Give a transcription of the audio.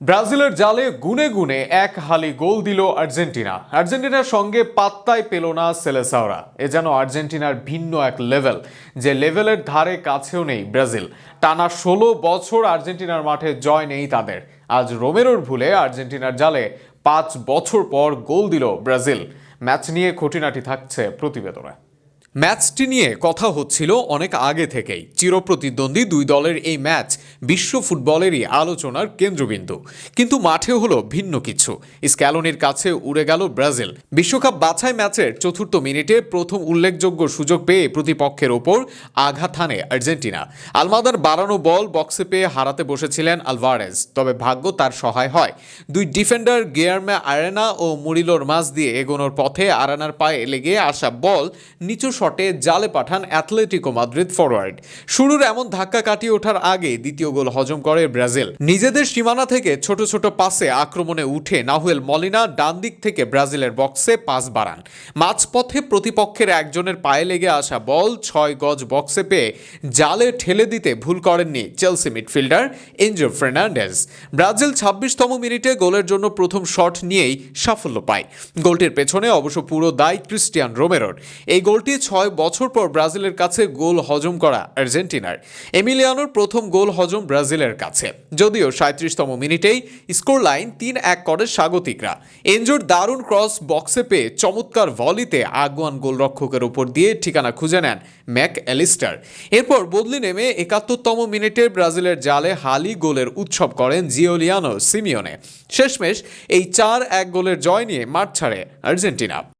ব্রাজিলের জালে গুনে গুনে এক হালি গোল দিল আর্জেন্টিনা। আর্জেন্টিনার সঙ্গে পাত্তাই পেল না সেলেসাওরা। এ যেন আর্জেন্টিনার ভিন্ন এক লেভেল যে লেভেলের ধারে কাছেও নেই ব্রাজিল। টানা ষোলো বছর আর্জেন্টিনার মাঠে জয় নেই তাদের। আজ রোমেরোর ভুলে আর্জেন্টিনার জালে পাঁচ বছর পর গোল দিল ব্রাজিল। ম্যাচ নিয়ে খুঁটিনাটি থাকছে প্রতিবেদনে। ম্যাচটি নিয়ে কথা হচ্ছিল অনেক আগে থেকেই। চিরপ্রতিদ্বন্দ্বী দুই দলের এই ম্যাচ বিশ্ব ফুটবলেরই আলোচনার কেন্দ্রবিন্দু। কিন্তু মাঠে হলো ভিন্ন কিছু। স্ক্যালোনির কাছে উড়ে গেল ব্রাজিল। বিশ্বকাপ বাছাই ম্যাচের চতুর্থ মিনিটে প্রথম উল্লেখযোগ্য সুযোগ পেয়ে প্রতিপক্ষের ওপর আঘাত হানে আর্জেন্টিনা। আলমাদার বাড়ানো বল বক্সে পেয়ে হারাতে বসেছিলেন আলভারেজ। তবে ভাগ্য তার সহায় হয়। দুই ডিফেন্ডার গিয়ারমে আরেনা ও মুরিলোর মাঝ দিয়ে এগোনোর পথে আরানার পায়ে লেগে আসা বল নিচু শটে জালে পাঠান অ্যাথলেটিকো মাদ্রিদ ফরওয়ার্ড শুরুর এমন ধাক্কা কাটিয়ে ওঠার আগে দ্বিতীয় গোল হজম করে ব্রাজিল। নিজেদের সীমানা থেকে ছোট ছোট পাসে আক্রমণে উঠে নাহুয়েল মলিনা ডান দিক থেকে ব্রাজিলের বক্সে পাস বাড়ান। মাঝপথে প্রতিপক্ষের একজনের পায়ে লেগে আসা বল ছয় গজ বক্সে পেয়ে জালে ঠেলে দিতে ভুল করেননি Chelsea midfielder Enzo Fernandez. Brazil ছাব্বিশতম মিনিটে গোলের জন্য প্রথম শট নিয়েই সাফল্য পায়। গোলটির পেছনে অবশ্য পুরো দায় ক্রিস্টিয়ান রোমেরোর। এই গোলটি ছয় বছর পর ব্রাজিলের কাছে গোল হজম করা আর্জেন্টিনার। এমিলিয়ানোর প্রথম গোল হজম ব্রাজিলের কাছে। যদিও সাঁত্রিশতম মিনিটেই স্কোর লাইন তিন এক করে স্বাগতিকরা। এনজোর দারুণ ক্রস বক্সে পেয়ে চমৎকার ভলিতে আগুয়ান গোলরক্ষকের উপর দিয়ে ঠিকানা খুঁজে নেন ম্যাক অ্যালিস্টার। এরপর বদলি নেমে একাত্তরতম মিনিটে ব্রাজিলের জালে হালি গোলের উৎসব করেন জিওলিয়ানো সিমিওনে। শেষমেশ এই চার এক গোলের জয় নিয়ে মাঠ ছাড়ে আর্জেন্টিনা।